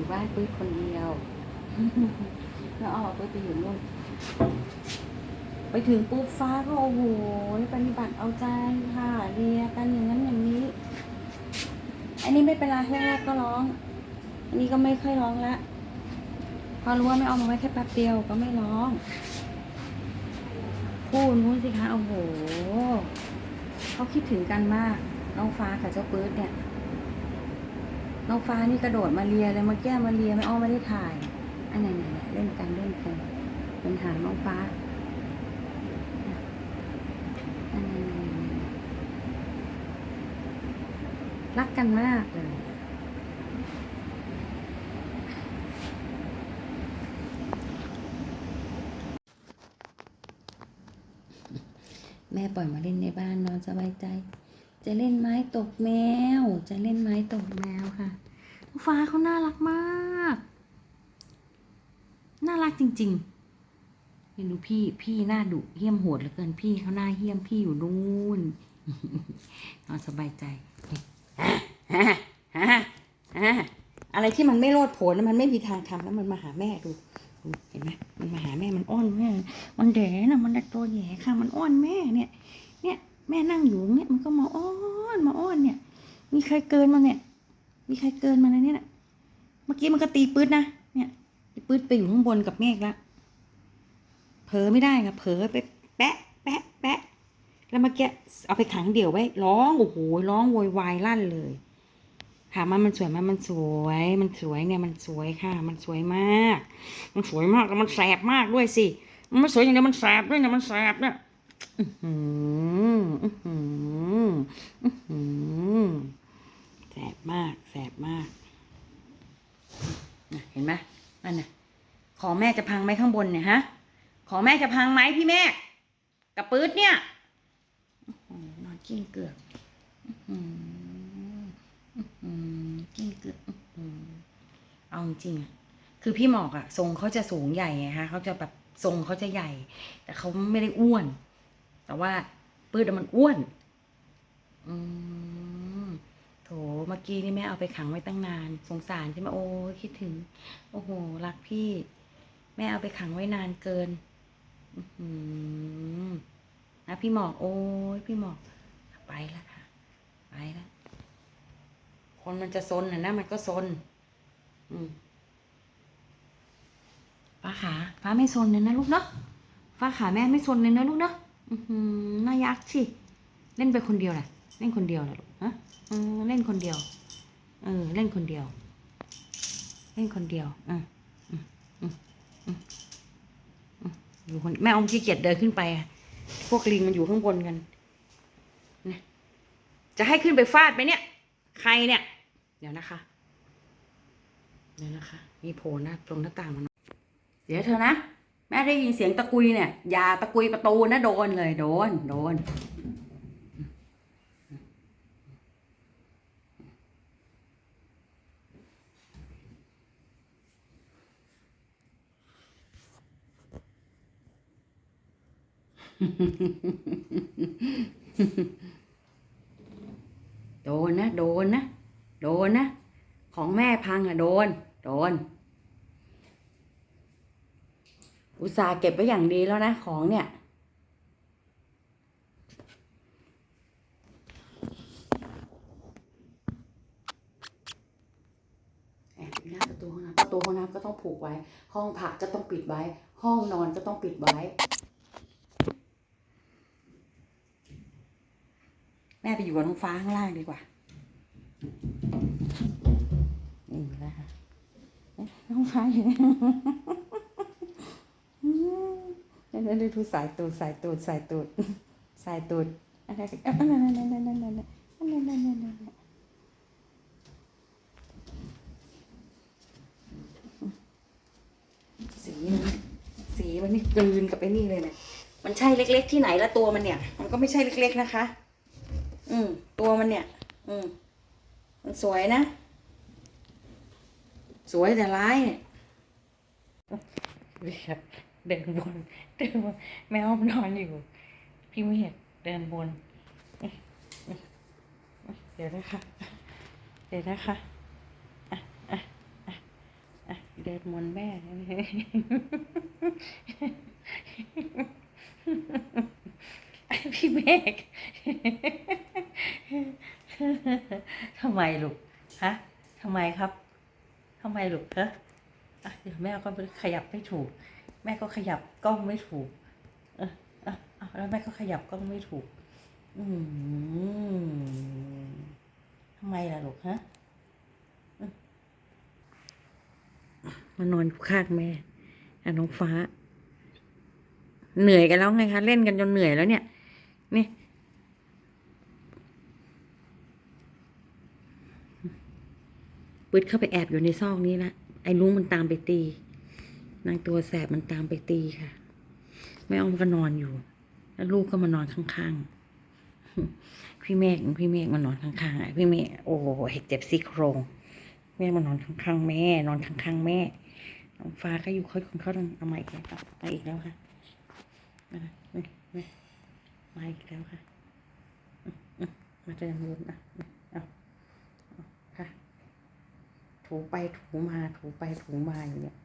ู่บ้านปื๊ดคนเดียว แล้วเอาปื๊ดไปอยู่นู่นไปถึงปุ๊บฟ้าก็โอ้โหปฏิบัติเอาใจค่ะเรียกันอย่างนั้นอย่างนี้ อันนี้ไม่เป็นไรแรกๆก็ร้อง อันนี้ก็ไม่ค่อยร้องละพอรู้ว่าไม่เอามาไว้แค่แป๊บเดียวก็ไม่ร้องคู่นู้นสิคะโอ้โหเขาคิดถึงกันมากน้องฟ้ากับเจ้าปื๊ดเนี่ย น้องฟ้านี่กระโดดมาเลียเลยมาแก้มาเลียไม่อ้อไม่ได้ถ่าย อันไหนไหนเล่นกันเล่นกันเป็นหางน้องฟ้าอันไหนๆๆๆรักกันมากเลยแม่ปล่อยมาเล่นในบ้านนอนสบายใจ จะเล่นไม้ตกแมว จะเล่นไม้ตกแมวค่ะฟ้าเขาน่ารักมาก น่ารักจริงๆไม่รู้พี่พี่หน้าดุเหี้ยมโหดเหลือเกินพี่เขาหน้าเหี้ยมพี่อยู่นู่นนอนสบายใจอะไรที่มันไม่โลดโผนแล้วมันไม่มีทางทำแล้วมันมาหาแม่ดูเห็นไหมมันมาหาแม่มันอ้อนแม่ มันแดนะมันตัวแย่ค่ะ มันอ้อนแม่เนี่ย เนี่ย แม่นั่งอยู่เนี่ยมันก็มาอ้อนมาอ้อนเนี่ย มีใครเกินมาเนี่ย มีใครเกินมานะเนี่ยน่ะเมื่อกี้มันก็ตีปื๊ดนะเนี่ยตีปื๊ดไปอยู่ข้างบนกับเมฆละเผลอไม่ได้ค่ะเผลอไปแปะ แปะ แปะ แล้วเมื่อกี้เอาไปขังเดี่ยวไว้ร้องโอ้โหร้องโวยวายลั่นเลยถามมันมันสวยไหมมันสวย มันสวยเนี่ยมันสวยค่ะ มันสวยมาก มันสวยมากแล้วมันแสบมากด้วยสิ มันไม่สวยอย่างเดียวมันแสบด้วยเนี่ยมันแสบเนี่ย อือหืออือหืออือหือแสบมาก แสบมากเห็นไหมนั่นน่ะ ขอแม่จะพังไหมข้างบนเนี่ยฮะ ขอแม่จะพังไหมพี่แม่กับปื๊ดเนี่ยนอนกิ้งเกือกอื้อหืออือหือกิ้งเกือกเอาจริงอะคือพี่หมอกอะทรงเขาจะสูงใหญ่ไงคะเขาจะแบบทรงเขาจะใหญ่ แต่เขาไม่ได้อ้วน แต่ว่าปื้ดมันอ้วน อืมโถเมื่อกี้นี่แม่เอาไปขังไว้ตั้งนาน สงสารใช่ไหมโอ้คิดถึง โอ้โหรักพี่ แม่เอาไปขังไว้นานเกิน อือหือนะพี่หมอก โอ้ยพี่หมอก ไปแล้วค่ะ ไปแล้วคนมันจะซนนะนะมันก็ซน อืมฟ้าขาฟ้าไม่ซนเลยนะลูกเนาะฟ้าขาแม่ไม่ซนเลยนะลูกเนาะ น่ายักษ์สิเล่นไปคนเดียวแหละเล่นคนเดียวแหละลูกฮะเล่นคนเดียว เออ เล่นคนเดียว เล่นคนเดียวอะอือืมอืออยู่คนแม่อมขี้เกียจเดินขึ้นไปอะพวกลิงมันอยู่ข้างบนกันนะจะให้ขึ้นไปฟาดไหมเนี่ย ใครเนี่ย เดี๋ยวนะคะ เดี๋ยวนะคะ มีโผล่หน้าตรงหน้าต่างมันเดี๋ยวเธอนะ แม่ได้ยินเสียงตะกุยเนี่ย อย่าตะกุยประตูนะโดนเลยโดนโดน โดนนะ โดนนะ โดนนะ ของแม่พังอะโดน โดน อุตส่าห์เก็บไว้อย่างดีแล้วนะของเนี่ยแอบหน้าประตูห้องน้ำประตูห้องน้ำก็ต้องผูกไว้ ห้องผักก็ต้องปิดไว้ ห้องนอนก็ต้องปิดไว้ แม่ไปอยู่กับน้องฟ้าข้างล่างดีกว่านี่นะคะเอ๊ะน้องฟ้าอยู่ นี่ยนั่นนั่นดูสายตูดสายตูดสายตูดสายตูดอะไรนั่นนั่นนั่นนั่นนั่นนั่นนั่นนั่นนั่นนั่นสีสีมันนี่กลืนกับไอ้นี่เลยเนี่ยมันใช่เล็ก ๆ ที่ไหนละตัวมันเนี่ย มันก็ไม่ใช่เล็ก ๆนะคะ อืม ตัวมันเนี่ย อืม มันสวยนะ สวยแต่ร้ายเนี่ย เดินบน เดินบน แมวมันนอนอยู่ พี่ไม่เดินบน เดี๋ยวนะคะ เดี๋ยวนะคะอะอะอะดินวนแม่ พี่เมฆทำไมลูก ฮะทำไมครับทำไมลูกฮะอะเดี๋ยวแม่ก็ขยับไม่ถูก แม่ก็ขยับกล้องไม่ถูก เอออะอะแล้วแม่ก็ขยับกล้องไม่ถูก อืมทำไมล่ะลูกฮะมานอนอยู่ข้างแม่อะน้องฟ้า เหนื่อยกันแล้วไงคะ เล่นกันจนเหนื่อยแล้วเนี่ย นี่ปืดเข้าไปแอบอยู่ในซอกนี้ละไอ้ลุงมันตามไปตี นางตัวแสบมันตามไปตีค่ะแม่อ้อมก็นอนอยู่ แล้วลูกก็มานอนข้างๆ พี่เมฆพี่เมฆมานอนข้างๆพี่เมฆโอ้โหเจ็บซี่โครงแม่มานอนข้างๆแม่ นอนข้างๆแม่น้องฟ้าก็อยู่ค่อยคนเขาต้องเอามาอีกแล้วมาอีกแล้วค่ะมามามามาอีกแล้วค่ะมาเดินวนอะเอ้าค่ะถูไปถูมาถูไปถูมาอยู่เนี่ย